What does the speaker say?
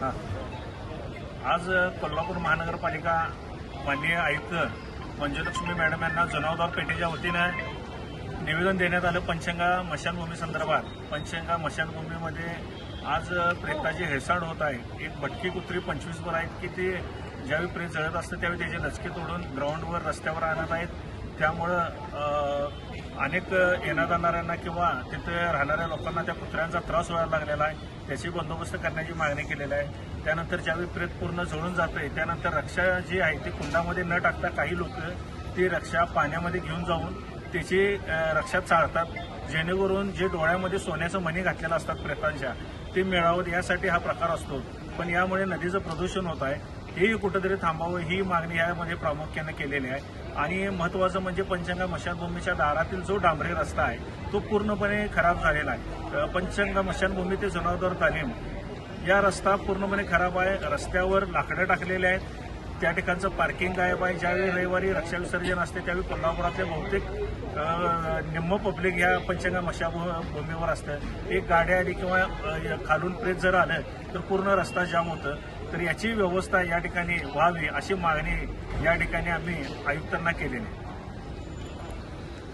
हां. आज कोल्हापूर महानगरपालिका माननीय आयुक्त मंजुलक्ष्मी मॅडम यांना जनावदार पेठेच्या वतीनं निवेदन देण्यात आलं. पंचंगा मशानभूमी संदर्भात. पंचंगा मशानभूमीमध्ये आज प्रेताची हेळसाड होत आहे. एक भटकी कुत्री पंचवीस वर आहेत. की ते ज्यावेळी प्रेत जळत असतं त्यावेळी त्याचे लचके तोडून ग्राउंडवर रस्त्यावर आणत आहेत. त्यामुळं अनेक येण्या जाणाऱ्यांना किंवा तिथे राहणाऱ्या लोकांना त्या कुत्र्यांचा त्रास व्हायला लागलेला आहे. त्याची बंदोबस्त करण्याची मागणी केलेली आहे. त्यानंतर ज्यावेळी प्रेत पूर्ण जळून जाते त्यानंतर रक्षा जी आहे ती कुंडामध्ये न टाकता काही लोक ती रक्षा पाण्यामध्ये घेऊन जाऊन त्याची रक्षा चाळतात. जेणेकरून जे डोळ्यामध्ये सोन्याचं मणी घातलेलं असतात प्रेतांच्या ते मिळावं. यासाठी हा प्रकार असतो. पण यामुळे नदीचं प्रदूषण होत आहे. हेही कुठंतरी थांबावं ही मागणी यामध्ये प्रामुख्याने केलेली आहे. आणि महत्वाचं म्हणजे पंचंगा मशानभूमीच्या दारातील जो डांबरी रस्ता आहे तो पूर्णपणे खराब झालेला आहे. पंचंगा मशानभूमी ते जुनावदार तालीम या रस्ता पूर्णपणे खराब आहे. रस्त्यावर लाकडं टाकलेले आहेत. त्या ठिकाणचं पार्किंग गायब आहे. ज्यावेळी रविवारी रक्षा विसर्जन असते त्यावेळी कोल्हापुरातले बहुतेक निम्म पब्लिक ह्या पंचंगा मशाभूमीवर असतं. एक गाड्या आली किंवा खालून प्रेत जर आलं तर पूर्ण रस्ता जाम होतं. तर याची व्यवस्था या ठिकाणी व्हावी अशी मागणी या ठिकाणी आम्ही आयुक्तांना केलेली आहे.